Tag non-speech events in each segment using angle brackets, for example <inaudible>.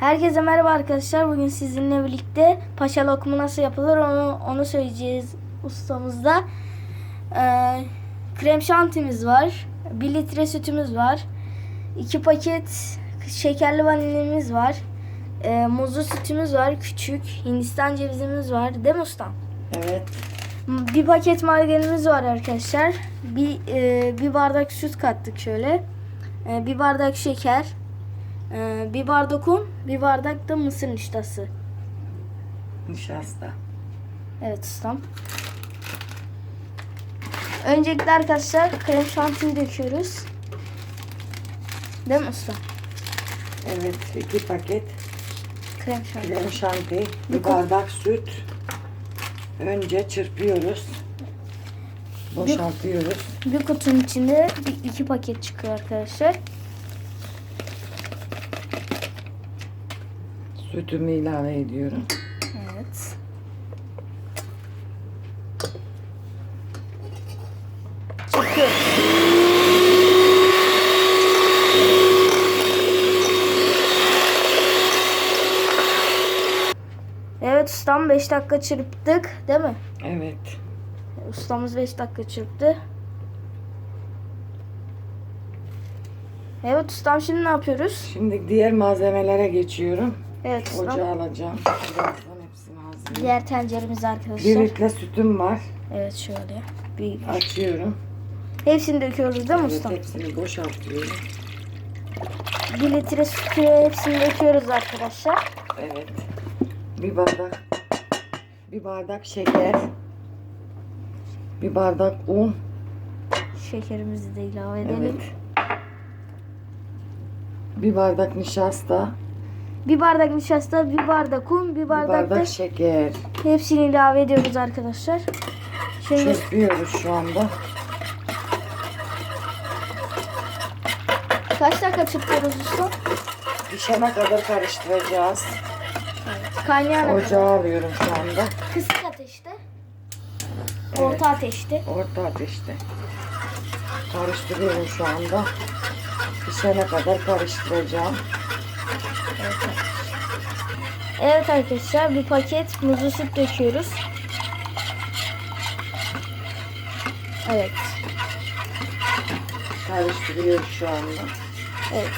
Herkese merhaba arkadaşlar. Bugün sizinle birlikte paşa lokumu nasıl yapılır onu onu söyleyeceğiz ustamızda. Ee, krem şantimiz var. 1 litre sütümüz var. 2 paket şekerli vanilyamız var. Ee, muzlu sütümüz var. Küçük. Hindistan cevizimiz var. Değil mi ustam? Evet. Bir paket margarinimiz var arkadaşlar. Bir e, bir bardak süt kattık şöyle. E, bir bardak şeker. E, bir bardak un, bir bardak da mısır nişastası. Nişasta. Evet ustam. Öncelikle arkadaşlar krem şantiyi döküyoruz. Değil mi usta? Evet. iki paket Krem şanti. krem şanti. Bir bardak süt. Önce çırpıyoruz. Boşaltıyoruz. Bir kutunun içinde bir, iki paket çıkıyor arkadaşlar. Sütümü ilave ediyorum. Evet. Çıkıyor. Evet ustam 5 dakika çırptık değil mi? Evet. Ustamız 5 dakika çırptı. Evet ustam şimdi ne yapıyoruz? Şimdi diğer malzemelere geçiyorum. Evet ustam. Ocağı alacağım. Birazdan hepsini hazırlayayım. Diğer tenceremiz arkadaşlar. Bir litre sütüm var. Evet şöyle. Bir Açıyorum. Hepsini döküyoruz değil mi Evet, ustam? hepsini boşaltıyorum. Bir litre sütü hepsini döküyoruz arkadaşlar. Evet. Bir bardak bir bardak şeker. Bir bardak un. Şekerimizi de ilave edelim. Evet. Bir bardak nişasta, Bir bardak nişasta, bir bardak un, bir bir bardak, bardak da şeker. hepsini ilave ediyoruz arkadaşlar. Şimdi Çırpıyoruz şu anda. kaç dakika çırpıyoruz usta? Pişene kadar karıştıracağız. Kaynayana kadar. Ocağı alıyorum şu anda. Kısık ateşte. Orta ateşte. Orta ateşte. Karıştırıyorum şu anda. Pişene kadar karıştıracağım. Evet arkadaşlar bir paket muzlu süt döküyoruz. Evet. Karıştırıyoruz şu anda. Evet.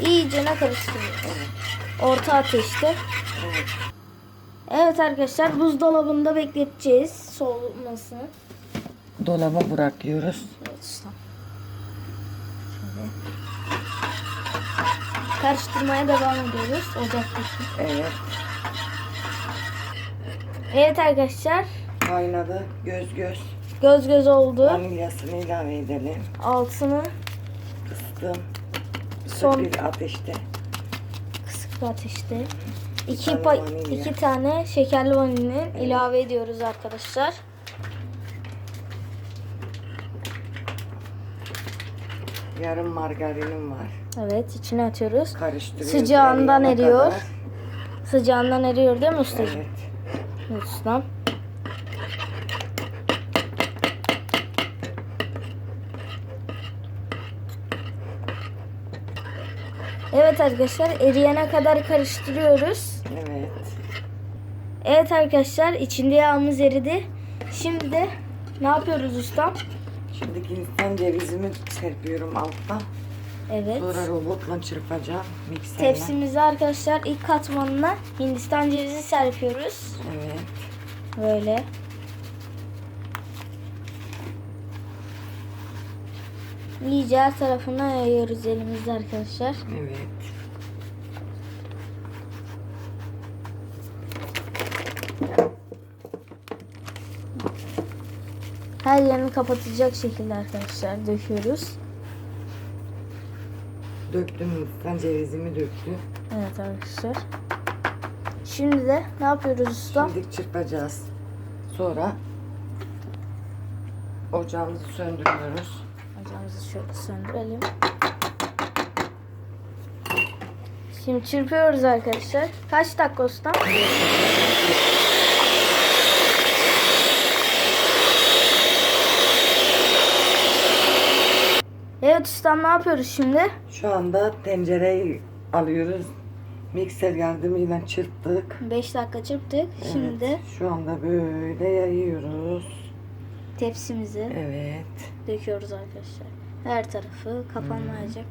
İyice ne karıştırıyoruz. Evet. Orta ateşte. Evet. Evet arkadaşlar buzdolabında bekleteceğiz soğumasını. Dolaba bırakıyoruz. Evet ustam. Şöyle. Karıştırmaya devam ediyoruz ocaktaki. Evet. Evet arkadaşlar Kaynadı. Göz göz. göz göz oldu. Vanilyasını ilave edelim. Altını Kıstım. Son- bir ateşte. kısık bir ateşte. İki, iki tane şekerli vanilya ilave ediyoruz arkadaşlar. Yarım margarinim var. Evet içine atıyoruz. Karıştırıyoruz. Sıcağından eriyene eriyor. kadar. Sıcağından eriyor değil mi ustacığım? Evet. Evet ustam. Evet arkadaşlar eriyene kadar karıştırıyoruz. Evet. Evet arkadaşlar içinde yağımız eridi. Şimdi de ne yapıyoruz ustam? Şimdi Hindistan cevizimi serpiyorum alttan. Evet. Sonra robotla çırpacağım. Mikserle. Tepsimizi arkadaşlar ilk katmanına Hindistan cevizi serpiyoruz. Evet. Böyle. İyice her tarafına yayıyoruz elimizde arkadaşlar. Evet. Her yerini kapatacak şekilde arkadaşlar döküyoruz. Döktüm Hindistan cevizimi döktüm. Evet arkadaşlar. Şimdi de ne yapıyoruz usta? Şimdi çırpacağız. Sonra ocağımızı söndürüyoruz. Ocağımızı şöyle söndürelim. Şimdi çırpıyoruz arkadaşlar. Kaç dakika usta? <laughs> Evet ustam ne yapıyoruz şimdi? Şu anda tencereyi alıyoruz. Mikser yardımıyla çırptık. 5 dakika çırptık. Şimdi Evet, Şu anda böyle yayıyoruz. tepsimizi Evet. döküyoruz arkadaşlar. Her tarafı kapanmayacak.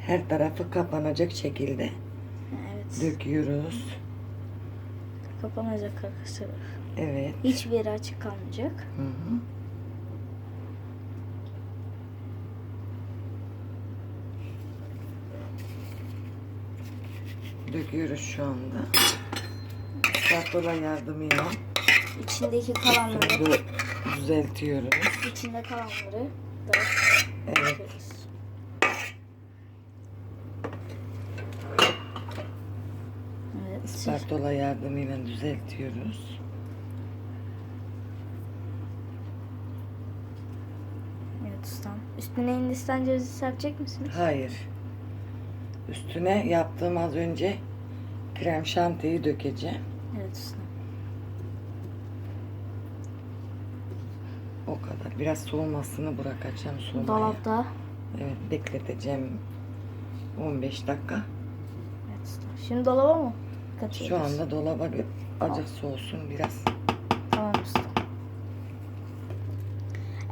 Her tarafı kapanacak şekilde Evet. döküyoruz. Kapanacak arkadaşlar. Evet. Hiçbir yeri açık kalmayacak. Hı hı. Döküyoruz şu anda. Spatula yardımıyla İçindeki kalanları, düzeltiyoruz. içinde kalanları da Evet. döküyoruz. Evet. Spatula yardımıyla düzeltiyoruz. Evet ustam. Üstüne Hindistan cevizi serpecek misiniz? Hayır. Üstüne yaptığım az önce krem şantiyi dökeceğim. Evet ustam. O kadar. Biraz soğumasını bırakacağım soğumaya. Dolapta. Evet bekleteceğim 15 dakika. Evet. Şimdi dolaba mı katıyoruz? Şu anda dolaba gö- azıcık soğusun biraz. Tamam ustam.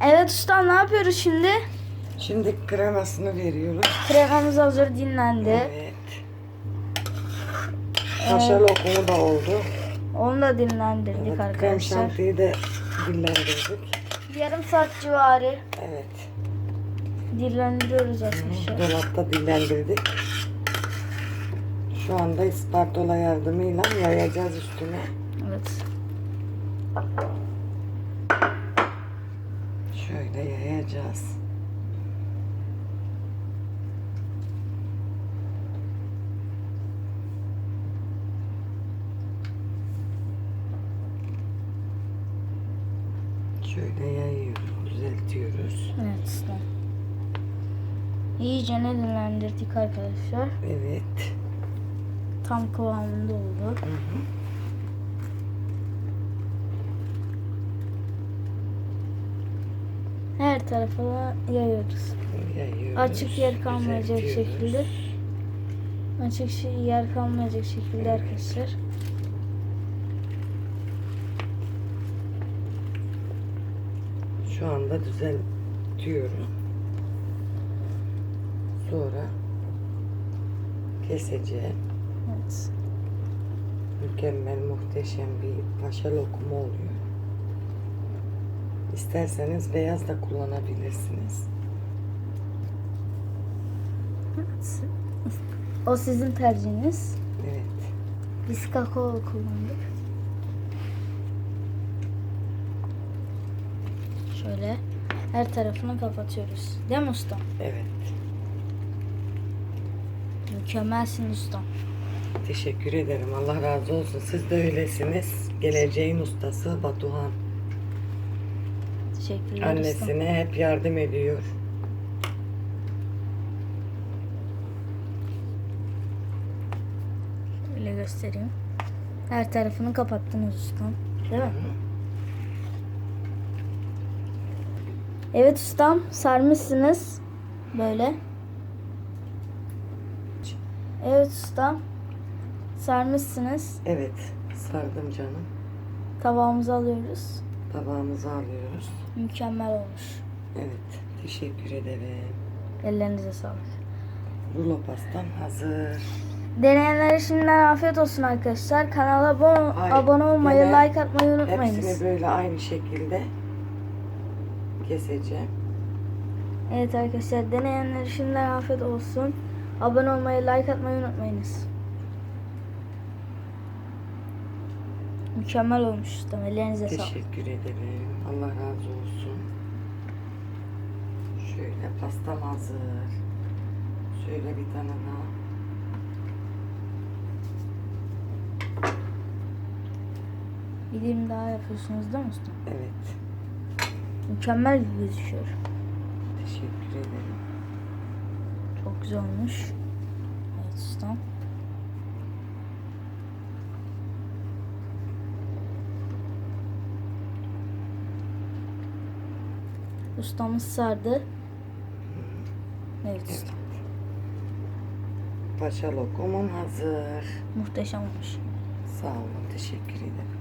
Evet ustam ne yapıyoruz şimdi? Şimdi kremasını veriyoruz. Kremamız hazır dinlendi. Evet. Kaşar lokumu da oldu. Onu da dinlendirdik Evet, krem arkadaşlar. şantiyi de dillendirdik. Yarım saat civarı Evet. dinlendiriyoruz arkadaşlar. Dolapta dillendirdik. Şu anda ispartola yardımıyla yayacağız üstüne. Evet. Şöyle yayacağız. Şöyle yayıyoruz, düzeltiyoruz. Evet ustam. İyice ne dinlendirdik arkadaşlar. Evet. Tam kıvamında oldu. Hı hı. Her tarafa yayıyoruz. Yayıyoruz. Açık yer kalmayacak şekilde. Açık şey, yer kalmayacak şekilde arkadaşlar. Şu anda düzeltiyorum. Sonra keseceğim. Evet. Mükemmel, muhteşem bir paşa lokumu oluyor. İsterseniz beyaz da kullanabilirsiniz. O sizin tercihiniz. Evet. Biz kakao kullandık. Şöyle her tarafını kapatıyoruz. Değil mi ustam? Evet. Mükemmelsin ustam. Teşekkür ederim. Allah razı olsun. Siz de öylesiniz. Geleceğin ustası Batuhan. Teşekkürler ustam. Annesine hep yardım ediyor. Öyle göstereyim. Her tarafını kapattınız ustam. Değil mi? Evet ustam sarmışsınız. Böyle. Evet ustam. Sarmışsınız. Evet. Sardım canım. Tabağımıza alıyoruz. Tabağımızı alıyoruz. Mükemmel olmuş. Evet. Teşekkür ederim. Ellerinize sağlık. Rulo pastam hazır. Deneyenlere şimdiden afiyet olsun arkadaşlar. Kanala abone, Hayır, abone olmayı, like atmayı unutmayınız. Hepsini böyle aynı şekilde keseceğim. Evet arkadaşlar deneyenlere şimdiden afiyet olsun. Abone olmayı, like atmayı unutmayınız. Mükemmel olmuş ustam. Ellerinize sağlık. Teşekkür ederim. Allah razı olsun. Şöyle pastam hazır. Şöyle bir tane daha. Bir dilim daha yapıyorsunuz değil mi ustam? Evet. Mükemmel gözüküyor. Teşekkür ederim. Çok güzel olmuş. Evet ustam. Ustamız sardı. Evet ustam. paşa lokumum hazır. Muhteşem olmuş. Sağ olun. Teşekkür ederim.